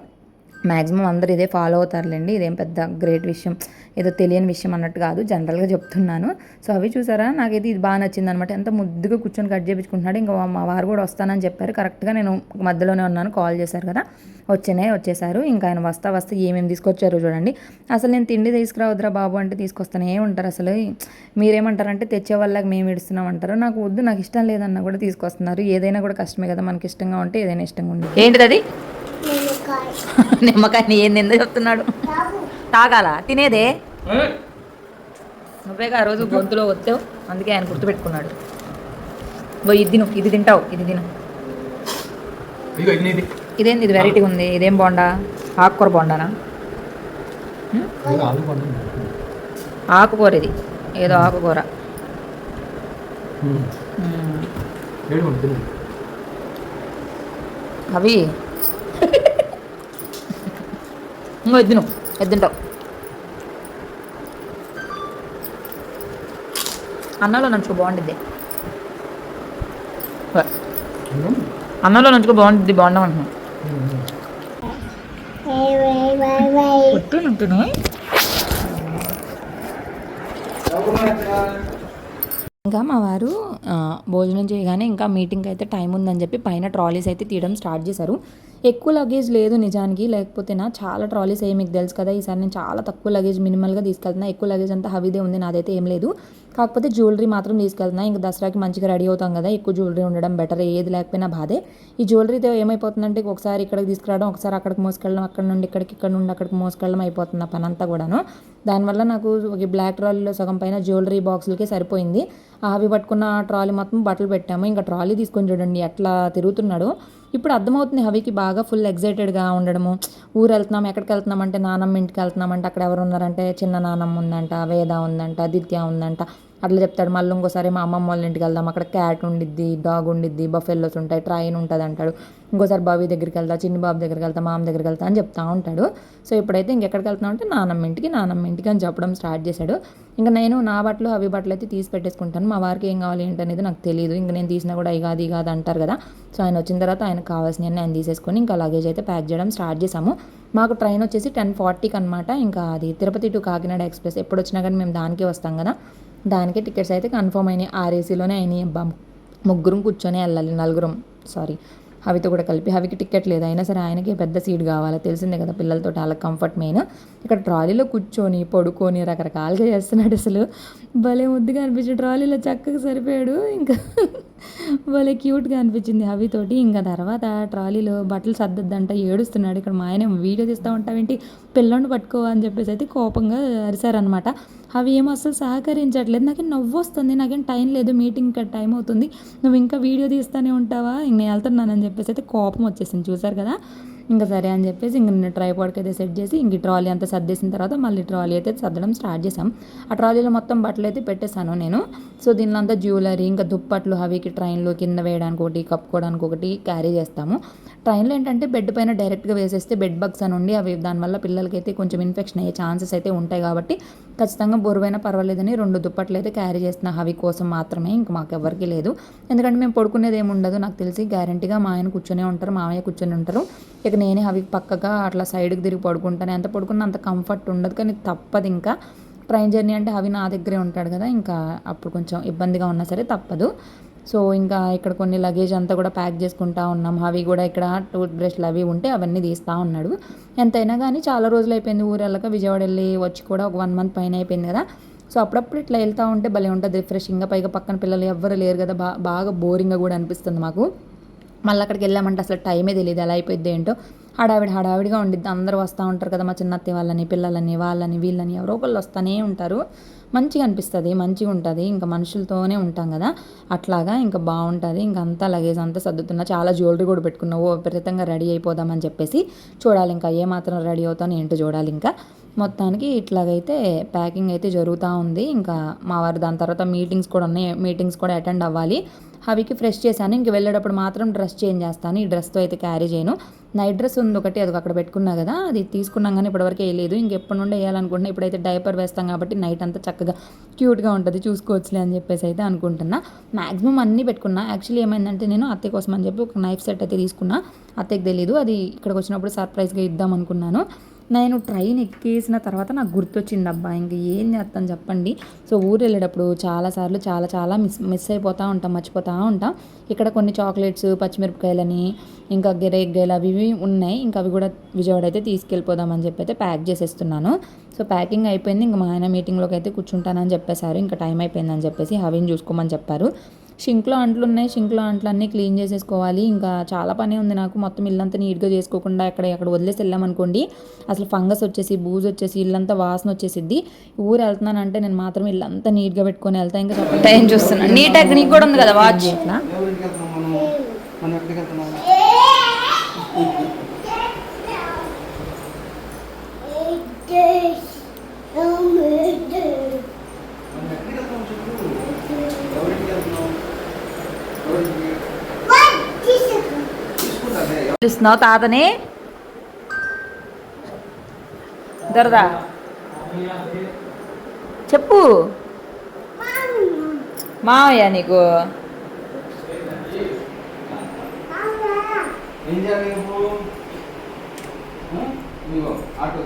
A: మ్యాక్సిమం అందరు ఇదే ఫాలో అవుతారులేండి. ఇదేం పెద్ద గ్రేట్ విషయం. ఏదో తెలియని విషయం అన్నట్టు కాదు. జనరల్గా చెప్తున్నాను. సో అవి చూసారా? నాకైతే ఇది బాగా నచ్చింది అనమాట ఎంత ముద్దుగా కూర్చొని కట్ చేయించుకుంటున్నాడు ఇంకా మా వారు కూడా వస్తానని చెప్పారు. కరెక్ట్గా నేను మధ్యలోనే ఉన్నాను. కాల్ చేశారు కదా. వచ్చినే వచ్చేసారు ఇంకా ఆయన వస్తా వస్తే ఏమేమి తీసుకొచ్చారో చూడండి. అసలు నేను తిండి తీసుకురావద్దురా బాబు అంటే తీసుకొస్తానే ఉంటారు అసలు. మీరేమంటారంటే తెచ్చే వాళ్ళకి మేము ఇడుస్తున్నాం అంటారు నాకు వద్దు నాకు ఇష్టం లేదన్నా కూడా తీసుకొస్తున్నారు. ఏదైనా కూడా కష్టమే కదా మనకి ఇష్టంగా ఉంటే ఏదైనా ఇష్టంగా ఉంటుంది
B: ఏంటిది అది? నిమ్మకాయ. ఏంది? ఎందుకు చెప్తున్నాడు? తాగాల? తినేదే? నువ్వేగా ఆ రోజు గొంతులో వచ్చావు అందుకే ఆయన గుర్తుపెట్టుకున్నాడు. ఓ ఇది తిను ఇది తింటావు ఇది తిను.
C: నీది.
B: ఇదేంది? ఇది వెరైటీగా ఉంది. ఇదేం బాగుండా ఆకుకూర బాగుండానా ఆకుకూర ఇది. ఏదో ఆకుకూర. అవి ఇంకో ఎద్దును ఎద్దుంటావు అన్నంలో నంచుకో బాగుండిద్ది. అన్నంలో నంచుకో బాగుంటుంది బాగుండం అంటున్నాను
A: ఇంకా మా వారు భోజనం చేయగానే ఇంకా మీటింగ్ అయితే టైం ఉందని చెప్పి పైన ట్రాలీస్ అయితే తీయడం స్టార్ట్ చేశారు. ఎక్కువ లగేజ్ లేదు నిజానికి. లేకపోతే నా చాలా ట్రాలీస్ అయ్యి మీకు తెలుసు కదా. ఈసారి నేను చాలా తక్కువ లగేజ్ మినిమల్గా తీసుకెళ్తున్నా. ఎక్కువ లగేజ్ అంతా హవీదే ఉంది నాదైతే ఏం లేదు. కాకపోతే జ్యువెలరీ మాత్రం తీసుకెళ్తున్నా. ఇంకా దసరాకి మంచిగా రెడీ అవుతాం కదా. ఎక్కువ జ్యువెలరీ ఉండడం బెటర్ ఏది లేకపోయినా బాధే. ఈ జ్యువెలరీతో ఏమైపోతుందంటే ఒకసారి ఇక్కడికి తీసుకురావడం ఒకసారి అక్కడికి మోసుకెళ్ళడం అక్కడ నుండి ఇక్కడికి ఇక్కడ నుండి అక్కడికి మోసుకెళ్ళడం అయిపోతుంది పని అంతా కూడాను. దానివల్ల నాకు ఒక బ్లాక్ ట్రాలీలో సగం పైన జ్యువెలరీ బాక్సులకే సరిపోయింది. అవి పట్టుకున్న ట్రాలీ మొత్తం బట్టలు పెట్టాము. ఇంకా ట్రాలీ తీసుకొని చూడండి ఎట్లా తిరుగుతున్నాడు. ఇప్పుడు అర్థమవుతుంది హవికి బాగా ఫుల్ ఎగ్జైటెడ్గా ఉండడము. ఊరు వెళ్తున్నాం ఎక్కడికి వెళ్తున్నాం అంటే నానమ్మ ఇంటికి వెళ్తున్నాం అంటే అక్కడ ఎవరు ఉన్నారంటే చిన్న నానమ్మ ఉందంట వేద ఉందంట దిత్య ఉందంట. అట్లా చెప్తాడు. మళ్ళీ ఇంకోసారి మా అమ్మమ్మ వాళ్ళ ఇంటికి వెళ్దాం. అక్కడ క్యాట్ ఉండిద్ది డాగ్ ఉండిద్ది బఫెల్లోస్ ఉంటాయి ట్రైన్ ఉంటుంది అంటాడు. ఇంకోసారి బాబీ దగ్గరికి వెళ్తా చిన్ని బాబు దగ్గరికి వెళ్తా మామ దగ్గరికి వెళ్తా అని చెప్తా ఉంటాడు. సో ఇప్పుడైతే ఇంకెక్కడికి వెళ్తున్నాం అంటే నానమ్మ ఇంటికి నానమ్మ ఇంటికి అని చెప్పడం స్టార్ట్ చేశాడు. ఇంకా నేను నా బట్టలు అవి బట్టలు అయితే తీసి పెట్టేసుకుంటాను. మా వారికి ఏం కావాలి ఏంటనేది నాకు తెలియదు ఇంకా నేను తీసినా కూడా ఇక అది కాదు అంటారు కదా. సో ఆయన వచ్చిన తర్వాత ఆయనకు కావాల్సినవన్నీ ఆయన తీసేసుకొని ఇంకా లగేజ్ అయితే ప్యాక్ చేయడం స్టార్ట్ చేసాము మాకు ట్రైన్ వచ్చేసి టెన్ ఫార్టీకి అనమాట ఇంకా అది తిరుపతి టు కాకినాడ ఎక్స్ప్రెస్ ఎప్పుడు వచ్చినా కానీ మేము దానికే వస్తాం కదా. దానికి టికెట్స్ అయితే కన్ఫర్మ్ అయినాయి. ఆర్ఏసీలోనే అయినాయి. అబ్బా ముగ్గురం కూర్చొని వెళ్ళాలి. నలుగురం. సారీ. హవితో కూడా కలిపి. హవికి టికెట్ లేదు. అయినా సరే ఆయనకి పెద్ద సీట్ కావాలి. తెలిసిందే కదా పిల్లలతో చాలా కంఫర్ట్ మెయిన్ ఇక్కడ ట్రాలీలో కూర్చొని పడుకొని రకరకాలుగా చేస్తున్నాడు అసలు. భలే ముద్దుగా అనిపించి ట్రాలీలో చక్కగా సరిపోయాడు. ఇంకా వాళ్ళే క్యూట్గా అనిపించింది హవితోటి. ఇంకా తర్వాత ట్రాలీలో బట్టలు సర్దద్దంట ఏడుస్తున్నాడు. ఇక్కడ మా ఆయన వీడియో తీస్తూ ఉంటావేంటి పిల్లని పట్టుకో అని చెప్పేసి అయితే కోపంగా అరిశారనమాట అవి ఏమో అసలు సహకరించట్లేదు. నాకు నవ్వు వస్తుంది నాకేం టైం లేదు మీటింగ్ టైం అవుతుంది. నువ్వు ఇంకా వీడియో తీస్తూనే ఉంటావా? నేను వెళ్తున్నానని చెప్పేసి అయితే కోపం వచ్చేసింది. చూసారు కదా? ఇంకా సరే అని చెప్పేసి ఇంక నేను ట్రైపాడ్కి అయితే సెట్ చేసి ఇంక ట్రాలీ అంతా సర్దేసిన తర్వాత మళ్ళీ ట్రాలీ అయితే సర్దడం స్టార్ట్ చేసాం ఆ ట్రాలీలో మొత్తం బట్టలు అయితే పెట్టేశాను నేను. సో దీనిలో అంతా జ్యువెలరీ ఇంకా దుప్పట్లు అవికి ట్రైన్లో కింద వేయడానికి ఒకటి కప్పుకోవడానికి ఒకటి క్యారీ చేస్తాము. ట్రైన్లో ఏంటంటే బెడ్ పైన డైరెక్ట్గా వేసేస్తే బెడ్ బగ్స్ అని ఉండి అవి దానివల్ల పిల్లలకైతే కొంచెం ఇన్ఫెక్షన్ అయ్యే ఛాన్సెస్ అయితే ఉంటాయి కాబట్టి ఖచ్చితంగా బొరువైనా పర్వాలేదని రెండు దుప్పట్లు అయితే క్యారీ చేస్తున్న హవి కోసం మాత్రమే ఇంకా మాకు ఎవరికి లేదు. ఎందుకంటే మేము పడుకునేది ఏమి ఉండదు. నాకు తెలిసి గ్యారంటీగా మా ఆయన కూర్చొనే ఉంటారు. మామయ్య కూర్చొని ఉంటారు. ఇక నేనే అవి పక్కగా అట్లా సైడ్కి తిరిగి పడుకుంటాను. ఎంత పడుకున్నా అంత కంఫర్ట్ ఉండదు. కానీ తప్పదు ఇంకా. ట్రైన్ జర్నీ అంటే అవి నా దగ్గరే ఉంటాడు కదా. ఇంకా అప్పుడు కొంచెం ఇబ్బందిగా ఉన్నా సరే తప్పదు. సో ఇంకా ఇక్కడ కొన్ని లగేజ్ అంతా కూడా ప్యాక్ చేసుకుంటా ఉన్నాం. అవి కూడా ఇక్కడ టూత్ బ్రష్లు అవి ఉంటే అవన్నీ తీస్తూ ఉన్నాడు. ఎంతైనా కానీ చాలా రోజులు అయిపోయింది ఊరెళ్ళక. విజయవాడ వెళ్ళి వచ్చి కూడా ఒక వన్ మంత్ పైన అయిపోయింది కదా. సో అప్పుడప్పుడు ఇట్లా వెళ్తూ ఉంటే భలే ఉంటుంది రిఫ్రెషింగ్గా పైగా పక్కన పిల్లలు ఎవ్వరు లేరు కదా. బా బాగా బోరింగ్గా కూడా అనిపిస్తుంది మాకు. మళ్ళీ అక్కడికి వెళ్ళామంటే అసలు టైమే తెలియదు ఎలా అయిపోద్ది ఏంటో. హడావిడి హడావిడిగా ఉండిద్ది. అందరూ వస్తూ ఉంటారు కదా మా చిన్నత్తి వాళ్ళని పిల్లలని వాళ్ళని వీళ్ళని. ఎవరో ఒకళ్ళు వస్తూనే ఉంటారు. మంచిగా అనిపిస్తుంది మంచిగా ఉంటుంది. ఇంకా మనుషులతోనే ఉంటాం కదా. అట్లాగా ఇంకా బాగుంటుంది. ఇంకా అంతా లగేజ్ అంతా సర్దుతున్నా చాలా జ్యువెలరీ కూడా పెట్టుకున్నావు. ఓ విపరీతంగా రెడీ అయిపోదామని చెప్పేసి చూడాలి ఇంకా ఏ మాత్రం రెడీ అవుతాను ఏంటో చూడాలి ఇంకా. మొత్తానికి ఇట్లాగైతే ప్యాకింగ్ అయితే జరుగుతూ ఉంది. ఇంకా మా వారు దాని తర్వాత మీటింగ్స్ కూడా ఉన్నాయి. మీటింగ్స్ కూడా అటెండ్ అవ్వాలి. హవికి ఫ్రెష్ చేశాను. ఇంక వెళ్ళేటప్పుడు మాత్రం డ్రెస్ చేంజ్ చేస్తాను. ఈ డ్రెస్తో అయితే క్యారీ చేయను. నైట్ డ్రెస్ ఉంది ఒకటి అది అక్కడ పెట్టుకున్నా కదా అది తీసుకున్నాం కానీ ఇప్పటివరకు వేయలేదు. ఇంకెప్పటి నుండి వేయాలనుకుంటున్నా ఇప్పుడైతే డైపర్ వేస్తాం కాబట్టి నైట్ అంతా చక్కగా క్యూట్గా ఉంటుంది చూసుకోవచ్చులే అని చెప్పేసి అయితే అనుకుంటున్నా. మ్యాక్సిమం అన్నీ పెట్టుకున్నా. యాక్చువల్లీ ఏమైందంటే నేను అత్తయ్య కోసం అని చెప్పి ఒక నైఫ్ సెట్ అయితే తీసుకున్నా. అత్తయ్యకి తెలియదు అది ఇక్కడికి వచ్చినప్పుడు సర్ప్రైజ్గా ఇద్దాం అనుకున్నాను. నేను ట్రైన్ ఎక్కేసిన తర్వాత నాకు గుర్తొచ్చింది అబ్బా ఇంక ఏం చేస్తాను చెప్పండి. సో ఊరు వెళ్ళేటప్పుడు చాలాసార్లు చాలా చాలా మిస్ మిస్ అయిపోతూ ఉంటాం మర్చిపోతూ ఉంటాం. ఇక్కడ కొన్ని చాక్లెట్స్ పచ్చిమిరపకాయలని ఇంకా గిరేగ్గాయలు అవి ఇవి ఉన్నాయి. ఇంకా అవి కూడా విజయవాడ అయితే తీసుకెళ్ళిపోదామని చెప్పి అయితే ప్యాక్ చేసేస్తున్నాను. సో ప్యాకింగ్ అయిపోయింది. ఇంకా మా ఆయన మీటింగ్లోకి అయితే కూర్చుంటానని చెప్పేశారు. ఇంకా టైం అయిపోయిందని చెప్పేసి హవీని చూసుకోమని చెప్పారు. షింక్లో అంట్లు ఉన్నాయి. షింక్లో అంట్లు అన్నీ క్లీన్ చేసేసుకోవాలి. ఇంకా చాలా పని ఉంది నాకు. మొత్తం ఇల్లంతా నీట్గా చేసుకోకుండా ఎక్కడ ఎక్కడ వదిలేసి వెళ్ళామనుకోండి అసలు ఫంగస్ వచ్చేసి బూజు వచ్చేసి ఇల్లంతా వాసన వచ్చేసిద్ది. ఊరు వెళ్తున్నానంటే నేను మాత్రం ఇల్లంతా నీట్గా పెట్టుకొని వెళ్తా. ఇంకా
B: టైం చూస్తున్నా. నీ ట్యాగ్ నీకు కూడా ఉంది కదా వాచ్
A: ఇట్లా
D: ఎవరికి వెళ్తున్నాం మనం మనం ఎక్కడికి వెళ్తున్నాం మనం ఎక్కడికి వెళ్తున్నాం చెప్పు ఎవరికి వెళ్తున్నాం ఎవరికి తీసుకుంటానే
B: పిలుస్తున్నావు తాతని? దొరదా? చెప్పు. మావయ్య నీకు.
D: ఆటో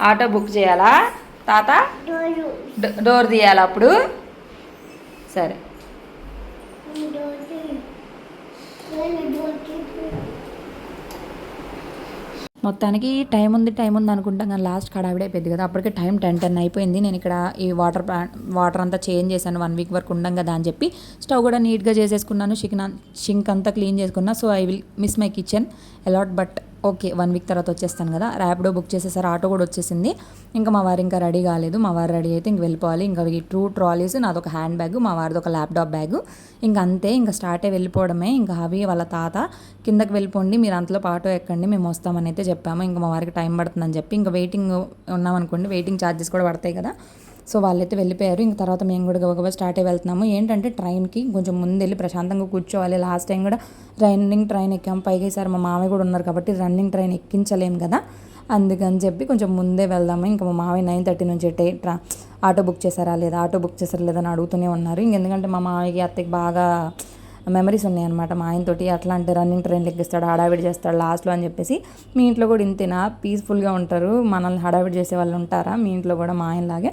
B: ఆటో బుక్ చేయాలా? తాత? డో- డోర్ తీయాలా అప్పుడు? సరే.
A: మొత్తానికి టైం ఉంది టైం ఉంది అనుకుంటాం కానీ లాస్ట్ హడావిడి అయిపోయింది కదా. అప్పటికే టైం టెన్ టెన్ అయిపోయింది. నేను ఇక్కడ ఈ వాటర్ ప్లాంట్ వాటర్ అంతా చేంజ్ చేశాను. వన్ వీక్ వరకు ఉండం కదా అని చెప్పి స్టవ్ కూడా నీట్గా చేసేసుకున్నాను. చికెన్ షింక్ అంతా క్లీన్ చేసుకున్నా. So I will miss my kitchen a lot but okay one week తర్వాత వచ్చేస్తాను కదా. ర్యాపిడో బుక్ చేసేసారు ఆటో కూడా వచ్చేసింది. ఇంకా మా వారు ఇంకా రెడీ కాలేదు. మా వారు రెడీ అయితే ఇంక వెళ్ళిపోవాలి. ఇంకా ఈ టూ ట్రాలీస్ నాదొక హ్యాండ్ బ్యాగ్ మా వారిది ఒక ల్యాప్టాప్ బ్యాగ్ ఇంకా అంతే ఇంకా స్టార్ట్ అయ్యి వెళ్ళిపోవడమే. ఇంకా అవి వాళ్ళ తాత కిందకి వెళ్ళిపోండి మీరు అంతలో ఆటో ఎక్కండి మేము వస్తామని అయితే చెప్పాము. ఇంకా మా వారికి టైం పడుతుందని చెప్పి ఇంకా వెయిటింగ్ ఉన్నామనుకోండి వెయిటింగ్ ఛార్జెస్ కూడా పడతాయి కదా. సో వాళ్ళైతే వెళ్ళిపోయారు. ఇంక తర్వాత మేము కూడా గబగబా స్టార్ట్ అయ్యి వెళ్తున్నాము. ఏంటంటే ట్రైన్కి కొంచెం ముందు వెళ్ళి ప్రశాంతంగా కూర్చోవాలి. లాస్ట్ టైం కూడా రన్నింగ్ ట్రైన్ ఎక్కాం. పైగా ఈసారి మా మామయ్య కూడా ఉన్నారు కాబట్టి రన్నింగ్ ట్రైన్ ఎక్కించలేము కదా. అందుకని చెప్పి కొంచెం ముందే వెళ్దాము. ఇంకా మా మామయ్య నైన్ థర్టీ నుంచి టే ట్రా ఆటో బుక్ చేశారా లేదా ఆటో బుక్ చేశారా లేదా అని అడుగుతూనే ఉన్నారు. ఇంక ఎందుకంటే మా మామయ్యకి అత్తకి బాగా మెమరీస్ ఉన్నాయన్నమాట. మా ఆయనతోటి అట్లా అంటే రన్నింగ్ ట్రైన్ ఎక్కిస్తాడు హడావిడి చేస్తాడు లాస్ట్లో అని చెప్పేసి మీ ఇంట్లో కూడా ఇంతేనా? పీస్ఫుల్గా ఉంటారు. మనల్ని హడావిడి చేసే వాళ్ళు ఉంటారా? మీ ఇంట్లో కూడా మా ఆయనలాగే.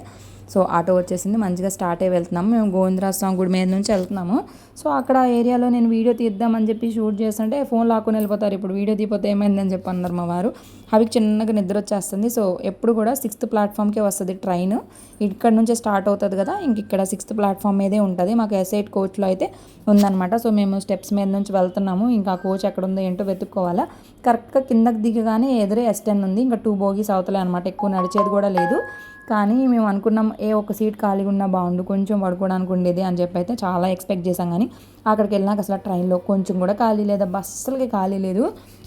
A: సో ఆటో వచ్చేసింది మంచిగా స్టార్ట్ అయ్యి వెళ్తున్నాము. మేము గోవిందరాజ్ స్వామి గుడి మీద నుంచి వెళ్తున్నాము. సో అక్కడ ఏరియాలో నేను వీడియో తీద్దామని చెప్పి షూట్ చేస్తుంటే ఫోన్ లాక్కుని వెళ్ళిపోతారు. ఇప్పుడు వీడియో తీపోతే ఏమైందని చెప్పి అన్నారు మా వారు. అవి చిన్నగా నిద్ర వచ్చేస్తుంది. సో ఎప్పుడు కూడా సిక్స్త్ ప్లాట్ఫామ్కే వస్తుంది ట్రైన్. ఇక్కడ నుంచే స్టార్ట్ అవుతుంది కదా ఇంక ఇక్కడ సిక్స్త్ ప్లాట్ఫామ్ మీదే ఉంటుంది. మాకు ఎస్ఐట్ కోచ్లో అయితే ఉందన్నమాట. సో మేము స్టెప్స్ మీద నుంచి వెళ్తున్నాము. ఇంకా కోచ్ ఎక్కడ ఉందో ఏంటో వెతుక్కోవాలా. కరెక్ట్గా కిందకి దిగగానే ఎదురే ఎస్ టెన్ ఉంది. ఇంకా టూ బోగీస్ అవతలే అనమాట ఎక్కువ నడిచేది కూడా లేదు. కానీ మేము అనుకున్నాం ఏ ఒక సీట్ ఖాళీగా ఉన్నా బాగుండు కొంచెం పడుకోవడానికి ఉండేది అని చెప్పి అయితే చాలా ఎక్స్పెక్ట్ చేశాం కానీ అక్కడికి వెళ్ళినాక అసలు ట్రైన్లో కొంచెం కూడా ఖాళీ లేదా. అస్సలకి ఖాళీ లేదు.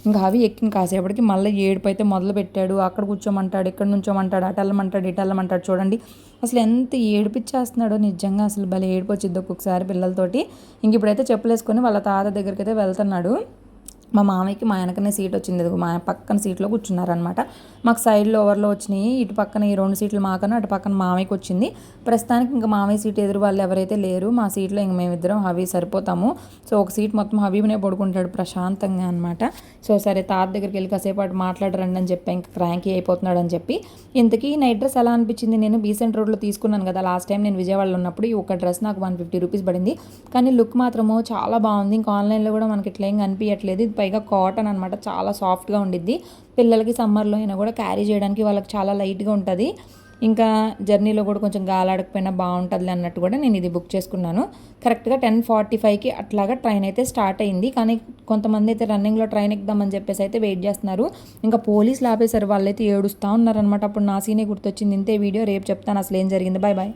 A: ఇంకా అవి ఎక్కిన కాసేపటికి మళ్ళీ ఏడుపు అయితే మొదలు పెట్టాడు అక్కడ కూర్చోమంటాడు ఇక్కడ నుంచోమంటాడు అటు వెళ్ళమంటాడు ఇటు వెళ్ళమంటాడు చూడండి. అసలు ఎంత ఏడిపిచ్చేస్తున్నాడో నిజంగా అసలు భలే ఏడుపు ఒక్కొక్కసారి పిల్లలతోటి. ఇంక ఇప్పుడైతే చెప్పులేసుకొని వాళ్ళ తాత దగ్గరికి అయితే వెళ్తున్నాడు. మా మామయ్యకి మా వెనకనే సీట్ వచ్చింది. అది మా పక్కన సీట్లో కూర్చున్నారనమాట మాకు సైడ్లో ఓవర్లో వచ్చినాయి. ఇటు పక్కన ఈ రెండు సీట్లు మాకను అటు పక్కన మామయ్యకి వచ్చింది. ప్రస్తుతానికి ఇంకా మామయ్య సీట్ ఎదురు వాళ్ళు ఎవరైతే లేరు మా సీట్లో ఇంక మేమిద్దరం హవీ సరిపోతాము. సో ఒక సీట్ మొత్తం హవీనే పడుకుంటాడు ప్రశాంతంగా అనమాట సో సరే తాత దగ్గరికి వెళ్ళి కాసేపు అటు మాట్లాడరండి అని చెప్పి ఇంకా క్రాంకీ అయిపోతున్నాడు అని చెప్పి. ఇంతకీ నైట్ డ్రెస్ ఎలా అనిపించింది? నేను బీసెంట్ రోడ్లో తీసుకున్నాను కదా లాస్ట్ టైం నేను విజయవాడలో ఉన్నప్పుడు ఈ ఒక డ్రెస్ నాకు వన్ ఫిఫ్టీ రూపీస్ పడింది. కానీ లుక్ మాత్రము చాలా బాగుంది. ఇంకా ఆన్లైన్లో కూడా మనకి ఇట్లా ఏం కనిపించట్లేదు. ఇది పైగా కాటన్ అనమాట చాలా సాఫ్ట్గా ఉండిద్ది. పిల్లలకి సమ్మర్లో అయినా కూడా క్యారీ చేయడానికి వాళ్ళకి చాలా లైట్గా ఉంటుంది. ఇంకా జర్నీలో కూడా కొంచెం గాలాడకపోయినా బాగుంటుంది అన్నట్టు కూడా నేను ఇది బుక్ చేసుకున్నాను. కరెక్ట్గా టెన్ ఫార్టీ ఫైవ్కి అట్లాగా ట్రైన్ అయితే స్టార్ట్ అయింది. కానీ కొంతమంది అయితే రన్నింగ్లో ట్రైన్ ఎక్కుదామని చెప్పేసి అయితే వెయిట్ చేస్తున్నారు. ఇంకా పోలీసులు ఆపేశారు వాళ్ళైతే ఏడుస్తూ ఉన్నారనమాట అప్పుడు నా సీనే గుర్తొచ్చింది. ఇంతే వీడియో రేపు చెప్తాను. అసలు ఏం జరిగింది? Bye bye